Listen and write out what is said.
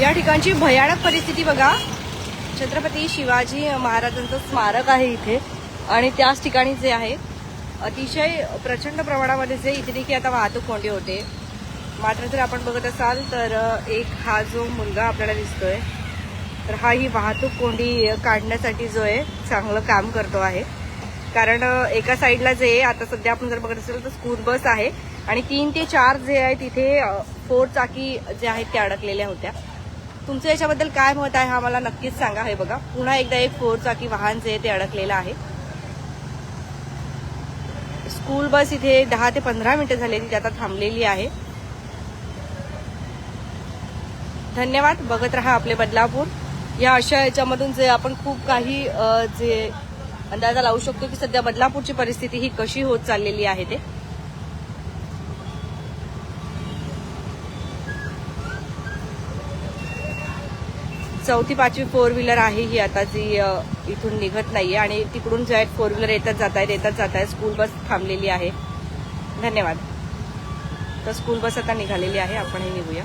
या ठिकाणची भयानक परिस्थिती बघा. छत्रपती शिवाजी महाराजांचं स्मारक आहे इथे. आणि त्याच ठिकाणी जे आहे अतिशय प्रचंड प्रमाणामध्ये जे इथे देखील आता वाहतूक कोंडी होते. मात्र जर आपण बघत असाल तर एक हा जो मुलगा आपल्याला दिसतोय तर हा ही वाहतूक कोंडी काढण्यासाठी जो आहे चांगलं काम करतो आहे. कारण एका साईडला जे आहे, आता सध्या आपण जर बघत असेल तर स्कूल बस आहे. आणि तीन ते चार जे आहे तिथे फोर चाकी जे आहेत त्या अडकलेल्या होत्या. तुमचं याच्याबद्दल काय मत आहे हा मला नक्कीच सांगा. हे बघा पुन्हा एकदा एक फोर चाकी वाहन जे ते अडकलेलं आहे. स्कूल बस इथे दहा ते पंधरा मिनिटं झाली ती आता थांबलेली आहे. धन्यवाद बघत राहा आपले बदलापूर. या अशा याच्यामधून जे आपण खूप काही जे अंदाजा लावू शकतो की सध्या बदलापूरची परिस्थिती ही कशी होत चाललेली आहे ते. चौथी पाचवी फोर व्हीलर आहे ही आता जी इथून निघत नाहीये आणि तिकडून जे आहेत फोर व्हीलर येतात जात आहेत येतात जात आहेत स्कूल बस थांबलेली आहे. धन्यवाद. तर स्कूल बस आता निघालेली आहे आपणही निघूया.